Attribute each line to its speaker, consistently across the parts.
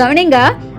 Speaker 1: கவனிங்க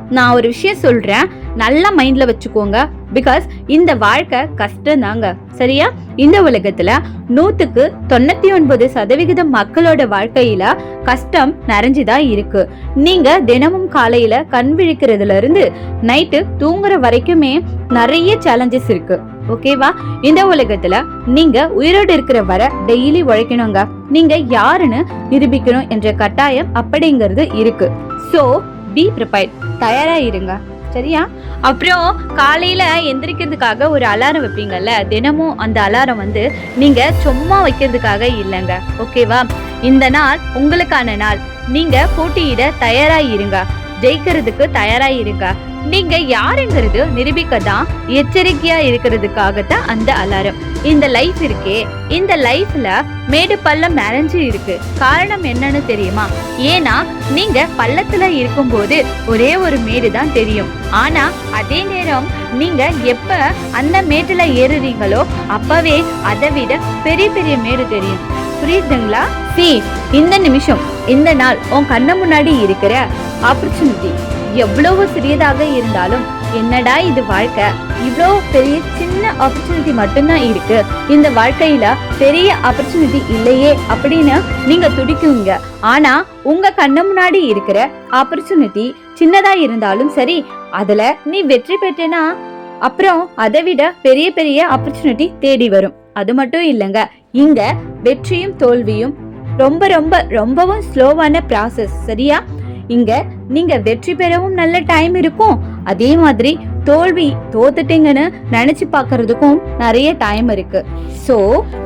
Speaker 1: நான் ஒரு விஷயம் சொல்றேன். நல்லா மைண்ட்ல வச்சுக்கோங்க. பிகாஸ் இந்த வாழ்க்கை கஷ்டம் தாங்க சரியா? இந்த உலகத்துல நூத்துக்கு தொண்ணூத்தி ஒன்பது சதவிகிதம் மக்களோட வாழ்க்கையில கஷ்டம் நிறைஞ்சுதான் இருக்கு. நீங்க தினமும் காலையில கண் விழிக்கிறதுல இருந்து நைட்டு தூங்குற வரைக்குமே நிறைய சேலஞ்சஸ் இருக்கு. ஓகேவா இந்த உலகத்துல நீங்க உயிரோடு இருக்கிற வர டெய்லி உழைக்கணுங்க. நீங்க யாருன்னு நிரூபிக்கணும் என்ற கட்டாயம் அப்படிங்கிறது இருக்கு. சோ பி ப்ரிப்பேர்ட் தயாராக இருங்க சரியா? அப்புறம் காலையில் எந்திரிக்கிறதுக்காக ஒரு அலாரம் வைப்பீங்கல்ல தினமும் அந்த அலாரம் வந்து நீங்கள் சும்மா வைக்கிறதுக்காக இல்லைங்க. ஓகேவா இந்த நாள் உங்களுக்கான நாள். நீங்கள் போட்டியிட தயாராக இருங்க ஜெயிக்கிறதுக்கு தயாராக இருங்க நீங்க யாருங்கிறது நிரூபிக்க தான் எச்சரிக்கையா இருக்கிறதுக்காகத்தான் அந்த அலாரம். இந்த லைஃப் இருக்கே இந்த லைஃப்ல மேடு பள்ளம் நிறைஞ்சு இருக்கு. காரணம் என்னன்னு தெரியுமா? ஏன்னா நீங்க பள்ளத்துல இருக்கும்போது ஒரே ஒரு மேடு தான் தெரியும். ஆனா அதே நேரம் நீங்க எப்ப அந்த மேட்டுல ஏறுறீங்களோ அப்பவே அதை விட பெரிய பெரிய மேடு தெரியும். புரியுதுங்களா? சி இந்த நிமிஷம் இந்த நாள் உன் கண்ணு முன்னாடி இருக்கிற ஆப்பர்ச்சுனிட்டி எவ்வளவு சிறியதாக இருந்தாலும் என்னடா இது வாழ்க்கை? இவ்வளோ பெரிய சின்ன ஆப்பர்ச்சுனிட்டி மட்டும்தான் இருக்கு. இந்த வாழ்க்கையில பெரிய ஆப்பர்ச்சுனிட்டி இல்லையே அப்படின்னு நீங்க துடிக்குங்க ஆனா உங்க கண்ணு முன்னாடி இருக்கிற ஆப்பர்ச்சுனிட்டி சின்னதா இருந்தாலும் சரி அதுல நீ வெற்றி பெற்றனா அப்புறம் அதை விட பெரிய பெரிய ஆப்பர்ச்சுனிட்டி தேடி வரும். அது மட்டும் இல்லைங்க. இங்க வெற்றியும் தோல்வியும் ரொம்ப ரொம்ப ரொம்பவும் ஸ்லோவான ப்ராசஸ் சரியா? இங்க நீங்க வெற்றி பெறவும் நல்ல டைம் இருக்கும். அதே மாதிரி தோல்வி தோத்துட்டீங்கன்னு நினைச்சு பாக்குறதுக்கும் நிறைய டைம் இருக்கு. சோ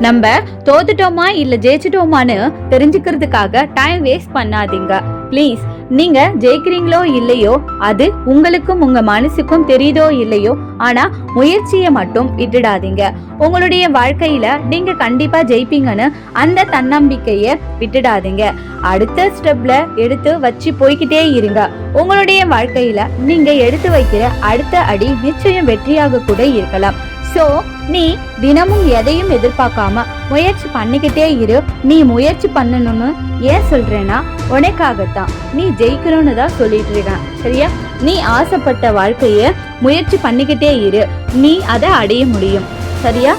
Speaker 1: நம்ம தோத்துட்டோமா இல்ல ஜெயிச்சிட்டோமான்னு தெரிஞ்சுக்கிறதுக்காக டைம் வேஸ்ட் பண்ணாதீங்க. ப்ளீஸ் நீங்க ஜெயிக்கிறீங்களோ இல்லையோ அது உங்களுக்கும் உங்க மனசுக்கும் தெரியுதோ இல்லையோ ஆனா முயற்சியை மட்டும் விட்டுடாதீங்க. உங்களுடைய வாழ்க்கையில நீங்க கண்டிப்பா ஜெயிப்பீங்கன்னு அந்த தன்னம்பிக்கைய விட்டுடாதீங்க. அடுத்த ஸ்டெப்ல எடுத்து வச்சு போய்கிட்டே இருங்க. உங்களுடைய வாழ்க்கையில நீங்க எடுத்து வைக்கிற அடுத்த அடி நிச்சயம் வெற்றியாக கூட இருக்கலாம். சோ நீ தினமும் எதையும் எதிர்பார்க்காம முயற்சி பண்ணிக்கிட்டே இரு. நீ முயற்சி பண்ணணும்னு ஏன் சொல்றேன்னா உனக்காகத்தான். நீ ஜெயிக்கணும்னு தான் சொல்லிட்டு இருக்கேன். சரியா? நீ ஆசைப்பட்ட வாழ்க்கைய முயற்சி பண்ணிக்கிட்டே இரு. நீ அதை அடைய முடியும். சரியா?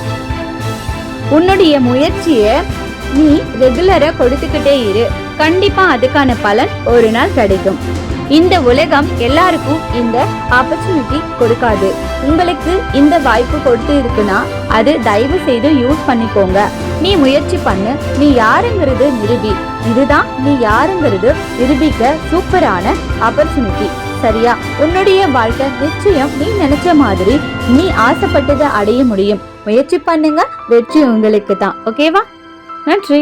Speaker 1: உன்னுடைய முயற்சியை நீ ரெகுலரா கொடுத்துக்கிட்டே இரு. கண்டிப்பா அதுக்கான பலன் ஒரு நாள் கிடைக்கும். இந்த உலகம் எல்லாருக்கும் இந்த ஆப்பர்ச்சுனிட்டி கொடுக்காது. உங்களுக்கு இந்த வாய்ப்பு கொடுத்து இருக்குன்னா அது தயவு செய்து யூஸ் பண்ணிக்கோங்க. நீ முயற்சி பண்ணு நீ யாருங்கிறது நிரூபி. இதுதான் நீ யாருங்கிறது நிரூபிக்க சூப்பரான ஆப்பர்ச்சுனிட்டி சரியா? உன்னுடைய வாழ்க்கை நிச்சயம் நீ நினைச்ச மாதிரி நீ ஆசைப்பட்டதை அடைய முடியும். முயற்சி பண்ணுங்க வெற்றி உங்களுக்கு தான் ஓகேவா நன்றி.